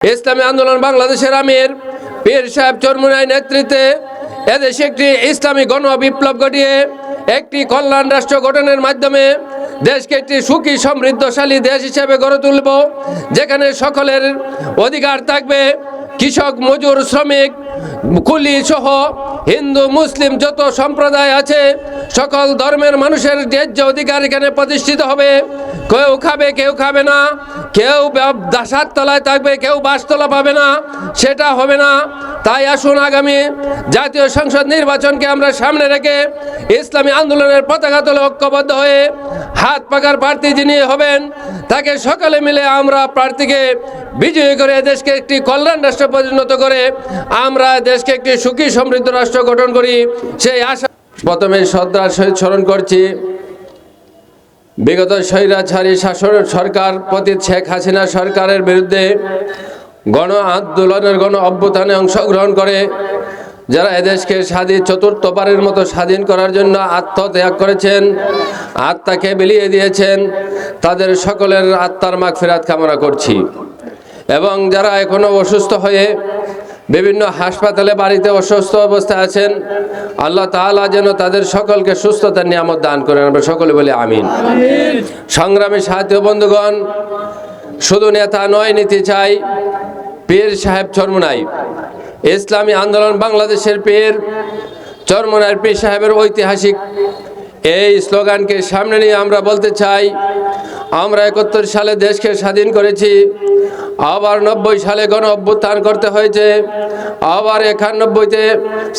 ইসলামী আন্দোলন বাংলাদেশের আমির পীর সাহেব চরমুনাই নেতৃত্বে এদেশে একটি ইসলামী গণ বিপ্লব ঘটিয়ে একটি কল্যাণ রাষ্ট্র গঠনের মাধ্যমে দেশকে একটি সুখী, সমৃদ্ধশালী দেশ হিসেবে গড়ে তুলব, যেখানে সকলের অধিকার থাকবে। কৃষক, মজুর, শ্রমিক, কুলি সহ হিন্দু, মুসলিম যত সম্প্রদায় আছে, সকল ধর্মের মানুষের ন্যায্য অধিকার এখানে প্রতিষ্ঠিত হবে। কেউ খাবে কেউ খাবে না। কেউ দাসার তলায় থাকবে, কেউ বাসতলা পাবে না। সেটা হবে না। তাই আসুন আগামী জাতীয় সংসদ নির্বাচনকে আমরা সামনে রেখে ইসলামী আন্দোলনের পতাকা তোলে ঐক্যবদ্ধ হয়ে হাত পাকার প্রার্থী যিনি হবেন, তাকে সকালে মিলে আমরা প্রার্থীকে বিজয়ী করে দেশকে একটি কল্যাণ রাষ্ট্র পরিণত করে আমরা দেশকে একটি সুখী সমৃদ্ধ রাষ্ট্র গঠন করি। সেই আশা প্রথমে শ্রদ্ধার সহিত স্মরণ করছি। বিগত স্বৈরাচারী শাসন সরকার প্রতি শেখ হাসিনা সরকারের বিরুদ্ধে গণ আন্দোলনের গণ অভ্যুত্থানে অংশগ্রহণ করে, যারা এদেশকে স্বাধীন চতুর্থবারের মতো স্বাধীন করার জন্য আত্মত্যাগ করেছেন, আত্মাকে বিলিয়ে দিয়েছেন, তাদের সকলের আত্মার মাগ ফেরাত কামনা করছি। এবং যারা এখনও অসুস্থ হয়ে বিভিন্ন হাসপাতালে বাড়িতে অসুস্থ অবস্থায় আছেন। আল্লাহ তাআলা যেন তাদের সকলকে সুস্থতার নিয়ামত দান করেন। আমরা সকলে বলি আমিন। সংগ্রামী সাহিত্য বন্ধুগণ, শুধু নেতা নয়, নিতে চাই, পীর সাহেব চরমুনাই। ইসলামী আন্দোলন বাংলাদেশের পীর চরমুনাই পীর সাহেবের ঐতিহাসিক এই স্লোগানকে সামনে নিয়ে আমরা বলতে চাই আমরা একাত্তর সালে দেশকে স্বাধীন করেছি, আবার নব্বই সালে গণ অভ্যুত্থান করতে হয়েছে, আবার একানব্বইতে,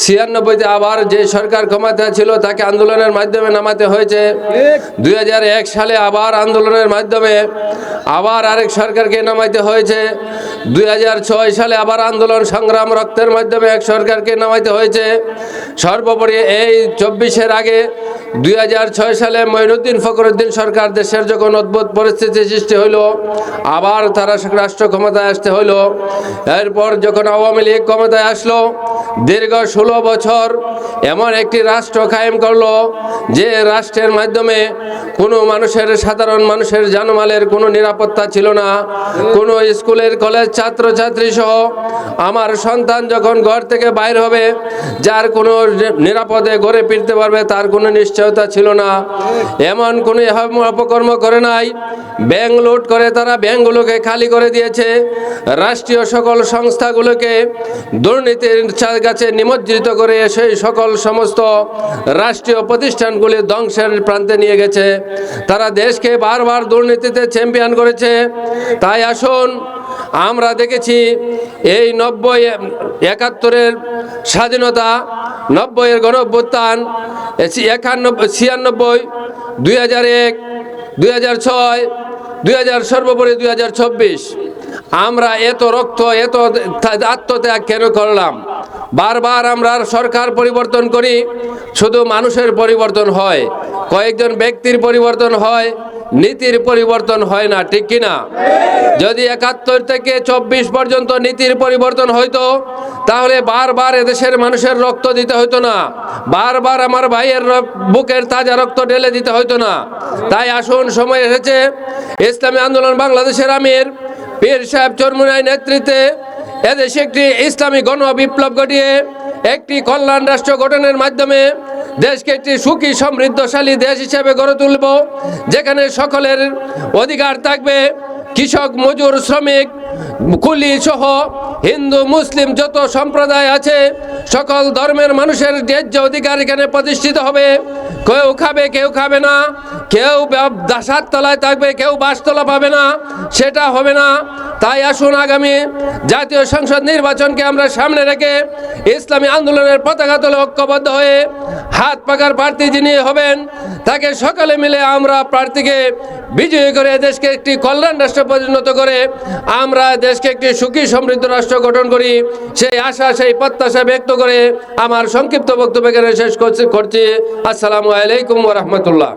ছিয়ানব্বইতে আবার যে সরকার ক্ষমতা ছিল তাকে আন্দোলনের মাধ্যমে নামাতে হয়েছে। দুই হাজার এক সালে আবার আন্দোলনের মাধ্যমে আবার আরেক সরকারকে নামাইতে হয়েছে। দুই হাজার ছয় সালে আবার আন্দোলন সংগ্রাম রক্তের মাধ্যমে এক সরকারকে নামাইতে হয়েছে। সর্বোপরি এই চব্বিশের আগে দুই হাজার ছয় সালে মঈনুদ্দিন ফখরুদ্দিন সরকার দেশের যখন অদ্ভুত পরিস্থিতি সৃষ্টি হইল, আবার তারা রাষ্ট্র ক্ষমতায় আসতে হইল। এরপর যখন আওয়ামী লীগ ক্ষমতায় আসলো, দীর্ঘ ষোলো বছর এমন একটি রাষ্ট্র কায়েম করল, যে রাষ্ট্রের মাধ্যমে কোনো মানুষের, সাধারণ মানুষের জানমালের কোনো নিরাপত্তা ছিল না। কোনো স্কুলের, কলেজ, ছাত্রছাত্রী সহ আমার সন্তান যখন ঘর থেকে বাইর হবে, যার কোনো নিরাপদে ঘরে ফিরতে পারবে, তার কোনো নিশ্চয়তা ছিল না। এমন কোনো অপকর্ম করে নাই। ব্যাংক লোড করে তারা ব্যাংকগুলোকে খালি করে দিয়েছে। রাষ্ট্রীয় সকল সংস্থাগুলোকে দুর্নীতির কাছে নিমজ্জিত করে সেই সকল সমস্ত রাষ্ট্রীয় প্রতিষ্ঠানগুলি ধ্বংসের প্রান্তে নিয়ে গেছে। তারা দেশকে বারবার দুর্নীতিতে চ্যাম্পিয়ন করেছে। তাই আসুন, আমরা দেখেছি এই নব্বই একাত্তরের স্বাধীনতা নব্বইয়ের গণ অভ্যুত্থান একানব্বই ছিয়ানব্বই, দুই হাজার এক, দুই হাজার ছয়, দুই হাজার সর্বোপরি দুই হাজার চব্বিশ। আমরা এত রক্ত, এত আত্মত্যাগ কেন করলাম? বারবার আমরা সরকার পরিবর্তন করি, শুধু মানুষের পরিবর্তন হয়, কয়েকজন ব্যক্তির পরিবর্তন হয় নীতির পরিবর্তন হয় না, ঠিক কিনা? যদি একাত্তর থেকে চব্বিশ পর্যন্ত নীতির পরিবর্তন হইতো, তাহলে বারবার এদেশের মানুষের রক্ত দিতে হইতো না। বারবার আমার ভাইয়ের বুকের তাজা রক্ত ঢেলে দিতে হইতো না। তাই আসুন, সময় এসেছে। ইসলামী আন্দোলন বাংলাদেশের আমির পীর সাহেব চরমুনাই নেতৃত্বে এদেশে একটি ইসলামী গণ বিপ্লব ঘটিয়ে একটি কল্যাণ রাষ্ট্র গঠনের মাধ্যমে দেশকে একটি সুখী, সমৃদ্ধশালী দেশ হিসেবে গড়ে তুলব, যেখানে সকলের অধিকার থাকবে। কৃষক, মজুর, শ্রমিক, কুলি সহ হিন্দু, মুসলিম যত সম্প্রদায় আছে, সকল ধর্মের মানুষের ন্যায্য অধিকার এখানে প্রতিষ্ঠিত হবে। কেউ খাবে কেউ খাবে না। কেউ দাসার তলায় থাকবে, কেউ বাসতলা পাবে না। সেটা হবে না। তাই আসুন আগামী জাতীয় সংসদ নির্বাচনকে আমরা সামনে রেখে ইসলামী আন্দোলনের পতাকা তোলে ঐক্যবদ্ধ হয়ে হাত পাকার প্রার্থী যিনি হবেন, তাকে সকালে মিলে আমরা প্রার্থীকে বিজয়ী করে দেশকে একটি কল্যাণ রাষ্ট্র পরিণত করে আমরা দেশকে একটি সুখী সমৃদ্ধ রাষ্ট্র গঠন করি। সেই আশা, সেই প্রত্যাশা ব্যক্ত করে আমার সংক্ষিপ্ত বক্তব্য এখানে শেষ করছি করছি। আসসালামু আলাইকুম রহমতুল্লাহ।